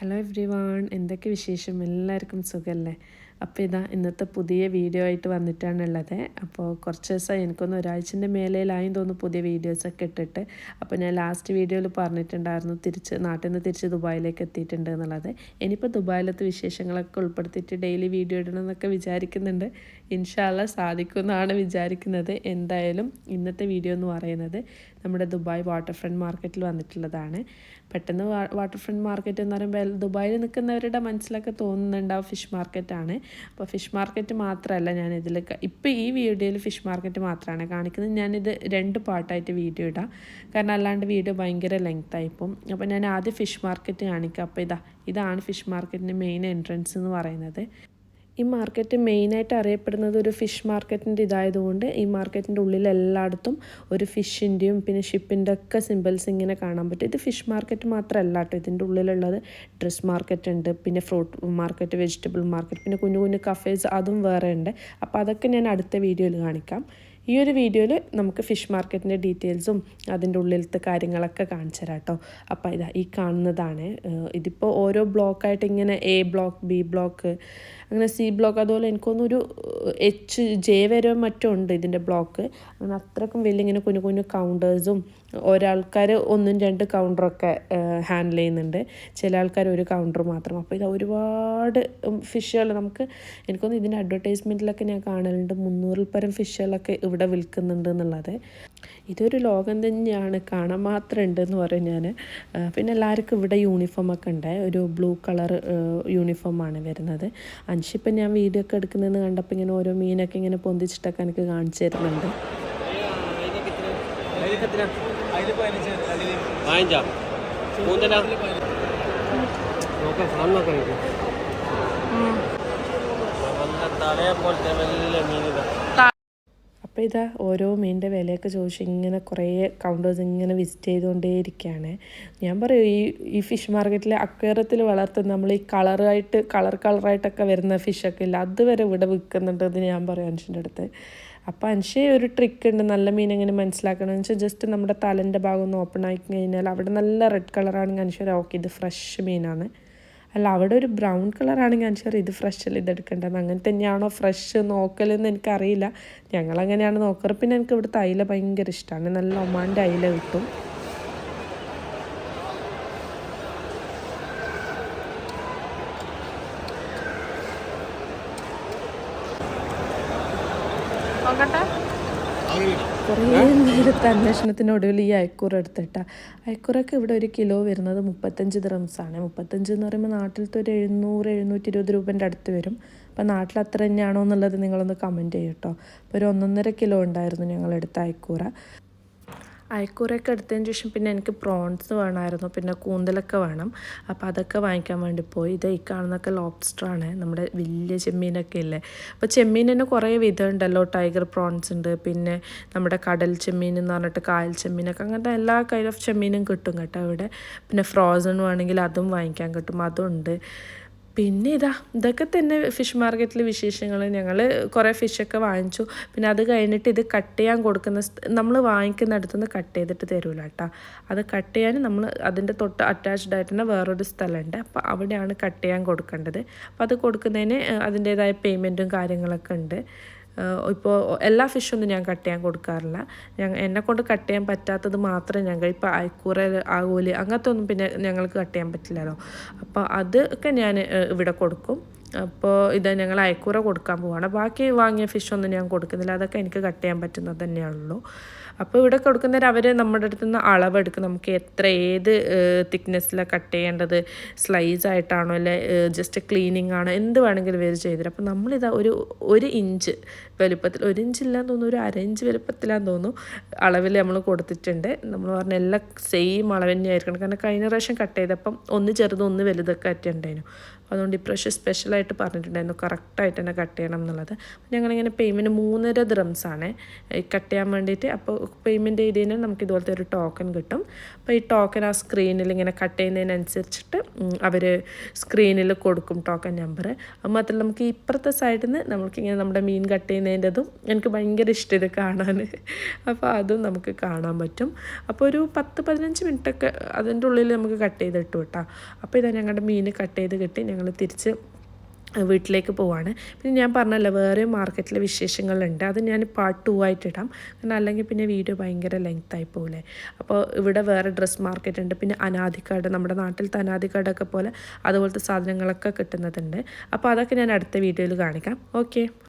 Hello every one എന്തൊക്കെ വിശേഷം? എല്ലാവർക്കും സുഖമല്ലേ അപ്പോൾ ഇതാ ഇന്നത്തെ പുതിയ വീഡിയോ ആയിട്ട് വന്നിട്ടാണുള്ളത്. അപ്പോൾ കുറച്ച് ദിവസമായി എനിക്കൊന്ന് ഒരാഴ്ചന്റെ മേലയിലായും തോന്നുന്നു പുതിയ വീഡിയോസൊക്കെ ഇട്ടിട്ട്. അപ്പോൾ ഞാൻ ലാസ്റ്റ് വീഡിയോയിൽ പറഞ്ഞിട്ടുണ്ടായിരുന്നു തിരിച്ച് നാട്ടിൽ നിന്ന് തിരിച്ച് ദുബായിലേക്ക് എത്തിയിട്ടുണ്ട് എന്നുള്ളത്. ഇനിയിപ്പോൾ ദുബായിലത്തെ വിശേഷങ്ങളൊക്കെ ഉൾപ്പെടുത്തിയിട്ട് ഡെയിലി വീഡിയോ ഇടണമെന്നൊക്കെ വിചാരിക്കുന്നുണ്ട്. ഇൻഷാല്ല സാധിക്കുമെന്നാണ് വിചാരിക്കുന്നത്. എന്തായാലും ഇന്നത്തെ വീഡിയോ എന്ന് പറയുന്നത് നമ്മുടെ ദുബായ് വാട്ടർ ഫ്രണ്ട് മാർക്കറ്റിൽ വന്നിട്ടുള്ളതാണ്. പെട്ടെന്ന് വാട്ടർ ഫ്രണ്ട് മാർക്കറ്റ് എന്ന് പറയുമ്പോൾ ദുബായിൽ നിൽക്കുന്നവരുടെ മനസ്സിലൊക്കെ തോന്നുന്നുണ്ടാവും ഫിഷ് മാർക്കറ്റാണ്. അപ്പോൾ ഫിഷ് മാർക്കറ്റ് മാത്രമല്ല ഞാൻ ഇതിൽ ഇപ്പോൾ ഈ വീഡിയോയിൽ ഫിഷ് മാർക്കറ്റ് മാത്രമാണ് കാണിക്കുന്നത്. ഞാനിത് രണ്ട് പാർട്ടായിട്ട് വീഡിയോ ഇടാം. കാരണം അല്ലാണ്ട് വീഡിയോ ഭയങ്കര ലെങ്ത് ആയിപ്പോൾ അപ്പോൾ ഞാൻ ആദ്യം ഫിഷ് മാർക്കറ്റ് കാണിക്കാം. അപ്പോൾ ഇതാ ഇതാണ് ഫിഷ് മാർക്കറ്റിന്റെ മെയിൻ എൻട്രൻസ് എന്ന് പറയുന്നത്. ഈ മാർക്കറ്റ് മെയിനായിട്ട് അറിയപ്പെടുന്നത് ഒരു ഫിഷ് മാർക്കറ്റിന്റെ ഇതായതുകൊണ്ട് ഈ മാർക്കറ്റിന്റെ ഉള്ളിൽ എല്ലായിടത്തും ഒരു ഫിഷിന്റെയും പിന്നെ ഷിപ്പിന്റെ ഒക്കെ സിമ്പിൾസ് ഇങ്ങനെ കാണാൻ പറ്റും. ഇത് ഫിഷ് മാർക്കറ്റ് മാത്രമല്ല കേട്ടോ. ഇതിന്റെ ഉള്ളിലുള്ളത് ഡ്രസ് മാർക്കറ്റ് ഉണ്ട് പിന്നെ ഫ്രൂട്ട് മാർക്കറ്റ് വെജിറ്റബിൾ മാർക്കറ്റ് പിന്നെ കുഞ്ഞു കുഞ്ഞു കഫേസ് അതും വേറെ ഉണ്ട്. അപ്പോൾ അതൊക്കെ ഞാൻ അടുത്ത വീഡിയോയിൽ കാണിക്കാം. ഈ ഒരു വീഡിയോയിൽ നമുക്ക് ഫിഷ് മാർക്കറ്റിന്റെ ഡീറ്റെയിൽസും അതിന്റെ ഉള്ളിലത്തെ കാര്യങ്ങളൊക്കെ കാണിച്ചു തരാം കേട്ടോ. അപ്പോൾ ഇതാ ഈ കാണുന്നതാണ്. ഇതിപ്പോൾ ഓരോ ബ്ലോക്കായിട്ട് ഇങ്ങനെ എ ബ്ലോക്ക് ബി ബ്ലോക്ക് അങ്ങനെ സി ബ്ലോക്ക് അതുപോലെ എനിക്കൊന്നൊരു എച്ച് ജെ വരെ മറ്റോ ഉണ്ട് ഇതിന്റെ ബ്ലോക്ക് അങ്ങനെ അത്രക്കും വലിയ ഇങ്ങനെ കുഞ്ഞു കുഞ്ഞു കൗണ്ടേഴ്സും ഒരാൾക്കാർ ഒന്നും രണ്ട് കൗണ്ടറൊക്കെ ഹാൻഡിൽ ചെയ്യുന്നുണ്ട്. ചില ആൾക്കാർ ഒരു കൗണ്ടർ മാത്രം. അപ്പോൾ ഇത് ഒരുപാട് ഫിഷുകൾ നമുക്ക് എനിക്കൊന്ന് ഇതിന്റെ അഡ്വർടൈസ്മെന്റിലൊക്കെ ഞാൻ കാണലുണ്ട്. മുന്നൂറിൽ പരം ഫിഷുകളൊക്കെ ഇവിടെ വിൽക്കുന്നുണ്ട് എന്നുള്ളത്. ഇതൊരു ലോകം തന്നെയാണ്. കാണാൻ മാത്രം ഉണ്ടെന്ന് പറയും ഞാൻ പിന്നെ എല്ലാവർക്കും ഇവിടെ യൂണിഫോം ഒക്കെ ഉണ്ട്. ഒരു ബ്ലൂ കളർ യൂണിഫോമാണ് വരുന്നത്. അഞ്ചിപ്പം ഞാൻ വീഡിയോ ഒക്കെ എടുക്കുന്നതെന്ന് കണ്ടപ്പോൾ ഇങ്ങനെ ഓരോ മീനൊക്കെ ഇങ്ങനെ പൊന്തിച്ചിട്ടൊക്കെ എനിക്ക് കാണിച്ചു തരുന്നുണ്ട്. തലയെ പോലത്തെ വലിയ മീനിതാ. അപ്പോൾ ഇതാ ഓരോ മീനിന്റെ വിലയൊക്കെ ചോദിച്ച് ഇങ്ങനെ കുറേ കൗണ്ടേഴ്സ് ഇങ്ങനെ വിസിറ്റ് ചെയ്തുകൊണ്ടേയിരിക്കുകയാണ്. ഞാൻ പറയും ഈ ഈ ഫിഷ് മാർക്കറ്റിലെ അക്വേറത്തിൽ വളർത്തുന്ന നമ്മൾ ഈ കളറായിട്ട് കളർ കളറായിട്ടൊക്കെ വരുന്ന ഫിഷൊക്കെ ഇല്ല. അതുവരെ ഇവിടെ വിൽക്കുന്നുണ്ടെന്ന് ഞാൻ പറയും അനുഷിന്റെ അടുത്ത്. അപ്പോൾ അനുഷ് ഒരു ട്രിക്ക് ഉണ്ട് നല്ല മീൻ എങ്ങനെ മനസ്സിലാക്കണമെന്ന് വെച്ചാൽ ജസ്റ്റ് നമ്മുടെ തലന്റെ ഭാഗം ഒന്ന് ഓപ്പൺ ആക്കി കഴിഞ്ഞാൽ അവിടെ നല്ല റെഡ് കളറാണെങ്കിൽ അനുഷ് ഓക്കെ ഇത് ഫ്രഷ് മീനാണ്. അല്ല അവിടെ ഒരു ബ്രൗൺ കളറാണ് ഞാൻ ഷെയർ ഇത് ഫ്രഷ് അല്ല ഇതെടുക്കേണ്ടത് അങ്ങനെ തന്നെയാണോ ഫ്രഷ് നോക്കലെന്ന് എനിക്കറിയില്ല. ഞങ്ങളങ്ങനെയാണ് നോക്കാറ്. പിന്നെ എനിക്ക് ഇവിടുത്തെ അയില ഭയങ്കര ഇഷ്ടമാണ് നല്ല ഒമാന്റെ അയില കിട്ടും. കുറേ നേരത്തെ അന്വേഷണത്തിനൊടുവിൽ ഈ അയക്കൂറ എടുത്തിട്ടാ. അയക്കൂറൊക്കെ ഇവിടെ ഒരു കിലോ വരുന്നത് മുപ്പത്തഞ്ച് ദ്രംസാണ് മുപ്പത്തഞ്ച് എന്ന് പറയുമ്പോൾ നാട്ടിലത്തെ ഒരു എഴുന്നൂറ് എഴുന്നൂറ്റി ഇരുപത് രൂപേന്റെ അടുത്ത് വരും. അപ്പോൾ നാട്ടിൽ അത്ര തന്നെയാണോ എന്നുള്ളത് നിങ്ങളൊന്ന് കമന്റ് ചെയ്യട്ടോ അപ്പോൾ ഒരു ഒന്നൊന്നര കിലോ ഉണ്ടായിരുന്നു ഞങ്ങളെടുത്ത അയക്കൂറ. അയക്കൂറയൊക്കെ എടുത്തതിന് ശേഷം പിന്നെ എനിക്ക് പ്രോൺസ് വേണമായിരുന്നു പിന്നെ കൂന്തലൊക്കെ വേണം. അപ്പോൾ അതൊക്കെ വാങ്ങിക്കാൻ വേണ്ടി പോയി. ഇത് ഈ കാണുന്നൊക്കെ ലോബ്സ്റ്ററാണ് നമ്മുടെ വലിയ ചെമ്മീനൊക്കെ ഇല്ലേ? അപ്പോൾ ചെമ്മീൻ തന്നെ കുറേ വിധം ഉണ്ടല്ലോ ടൈഗർ പ്രോൺസ് ഉണ്ട് പിന്നെ നമ്മുടെ കടൽ ചെമ്മീൻ എന്ന് പറഞ്ഞിട്ട് കായൽ ചെമ്മീനൊക്കെ. അങ്ങനത്തെ എല്ലാ കൈൻഡ് ഓഫ് ചെമ്മീനും കിട്ടും കേട്ടോ ഇവിടെ. പിന്നെ ഫ്രോസൺ വേണമെങ്കിൽ അതും വാങ്ങിക്കാൻ കിട്ടും. അതും ഉണ്ട്. പിന്നെ ഇതാ ഇതൊക്കെ തന്നെ ഫിഷ് മാർക്കറ്റിലെ വിശേഷങ്ങൾ ഞങ്ങൾ കുറേ ഫിഷൊക്കെ വാങ്ങിച്ചു. പിന്നെ അത് കഴിഞ്ഞിട്ട് ഇത് കട്ട് ചെയ്യാൻ കൊടുക്കുന്ന നമ്മൾ വാങ്ങിക്കുന്ന നിന്ന് കട്ട് ചെയ്തിട്ട് തരൂല കേട്ടോ അത് കട്ട് ചെയ്യാൻ നമ്മൾ അതിന്റെ തൊട്ട് അറ്റാച്ച്ഡ് ആയിട്ട് തന്നെ വേറൊരു സ്ഥലമുണ്ട്. അപ്പോൾ അവിടെയാണ് കട്ട് ചെയ്യാൻ കൊടുക്കേണ്ടത്. അപ്പോൾ അത് കൊടുക്കുന്നതിന് അതിന്റേതായ പേയ്മെന്റും കാര്യങ്ങളൊക്കെ ഉണ്ട്. ഇപ്പോൾ എല്ലാ ഫിഷൊന്നും ഞാൻ കട്ട് ചെയ്യാൻ കൊടുക്കാറില്ല. ഞാൻ എന്നെ കൊണ്ട് കട്ട് ചെയ്യാൻ പറ്റാത്തത് മാത്രമേ ഞങ്ങൾ ഇപ്പോൾ അയക്കൂറ ആകൂൽ അങ്ങനത്തെ ഒന്നും പിന്നെ ഞങ്ങൾക്ക് കട്ട് ചെയ്യാൻ പറ്റില്ലല്ലോ. അപ്പോൾ അതൊക്കെ ഞാൻ ഇവിടെ കൊടുക്കും. അപ്പോൾ ഇത് ഞങ്ങൾ അയക്കൂറ കൊടുക്കാൻ പോവാണ്. ബാക്കി വാങ്ങിയ ഫിഷൊന്നും ഞാൻ കൊടുക്കുന്നില്ല. അതൊക്കെ എനിക്ക് കട്ട് ചെയ്യാൻ പറ്റുന്നത് തന്നെയാണല്ലോ അപ്പോൾ ഇവിടെ കൊടുക്കുന്നവർ അവർ നമ്മുടെ അടുത്ത് നിന്ന് അളവെടുക്കും. നമുക്ക് എത്ര ഏത് തിക്നെസ്സിലാണ് കട്ട് ചെയ്യേണ്ടത് സ്ലൈസ് ആയിട്ടാണോ അല്ലെ ജസ്റ്റ് ക്ലീനിങ് ആണോ എന്ത് വേണമെങ്കിലും ഇവർ ചെയ്തുതരും. അപ്പോൾ നമ്മളിതാ ഒരു ഒരു ഇഞ്ച് വലുപ്പത്തിൽ ഒരു ഇഞ്ച് ഇല്ലാന്ന് തോന്നുന്നു ഒരു അരഞ്ച് വലുപ്പത്തിലാന്ന് തോന്നുന്നു അളവിൽ നമ്മൾ കൊടുത്തിട്ടുണ്ട്. നമ്മൾ പറഞ്ഞ എല്ലാം സെയിം അളവ് തന്നെയായിരിക്കണം കാരണം കഴിഞ്ഞ പ്രാവശ്യം കട്ട് ചെയ്തപ്പം ഒന്ന് ചെറുതും ഒന്ന് വലുതൊക്കെ അറ്റുണ്ടായിരുന്നു അതുകൊണ്ട് ഇപ്രാവശ്യം സ്പെഷ്യലായിട്ട് പറഞ്ഞിട്ടുണ്ടായിരുന്നു കറക്റ്റായിട്ട് തന്നെ കട്ട് ചെയ്യണം എന്നുള്ളത്. ഞങ്ങളിങ്ങനെ പേയ്മെന്റ് മൂന്നര ആണ് കട്ട് ചെയ്യാൻ വേണ്ടിയിട്ട്. അപ്പോൾ പേയ്മെന്റ് ചെയ്ത് കഴിഞ്ഞാൽ നമുക്ക് ഇതുപോലത്തെ ഒരു ടോക്കൺ കിട്ടും. അപ്പോൾ ഈ ടോക്കൺ ആ സ്ക്രീനിൽ ഇങ്ങനെ കട്ട് ചെയ്യുന്നതിനനുസരിച്ചിട്ട് അവർ സ്ക്രീനിൽ കൊടുക്കും ടോക്കൺ നമ്പർ അത് മാത്രമല്ല നമുക്ക് ഇപ്പുറത്തെ സൈഡിൽ നിന്ന് നമുക്കിങ്ങനെ നമ്മുടെ മീൻ കട്ട് ചെയ്യുന്ന ചെയ്യുന്നതിന്റെതും എനിക്ക് ഭയങ്കര ഇഷ്ടം കാണാൻ. അപ്പോൾ അതും നമുക്ക് കാണാൻ പറ്റും. അപ്പോൾ ഒരു പത്ത് പതിനഞ്ച് മിനിറ്റൊക്കെ അതിന്റെ ഉള്ളിൽ നമുക്ക് കട്ട് ചെയ്തിട്ട് കേട്ടോ. അപ്പോൾ ഇതാ ഞങ്ങളുടെ മീൻ കട്ട് ചെയ്ത് കിട്ടി. ഞങ്ങൾ തിരിച്ച് വീട്ടിലേക്ക് പോവാണ്. പിന്നെ ഞാൻ പറഞ്ഞല്ലോ വേറെ മാർക്കറ്റിലെ വിശേഷങ്ങളുണ്ട്. അത് ഞാൻ പാർട്ട് ടു ആയിട്ട് ഇടാം. കാരണം അല്ലെങ്കിൽ പിന്നെ വീഡിയോ ഭയങ്കര ലെങ്ത് ആയി പോലെ അപ്പോൾ ഇവിടെ വേറെ ഡ്രസ്സ് മാർക്കറ്റ് ഉണ്ട്. പിന്നെ അനാധിക്കാട് നമ്മുടെ നാട്ടിലത്തെ അനാധിക്കാടൊക്കെ പോലെ അതുപോലത്തെ സാധനങ്ങളൊക്കെ കിട്ടുന്നതുണ്ട്. അപ്പോൾ അതൊക്കെ ഞാൻ അടുത്ത വീഡിയോയിൽ കാണിക്കാം. ഓക്കെ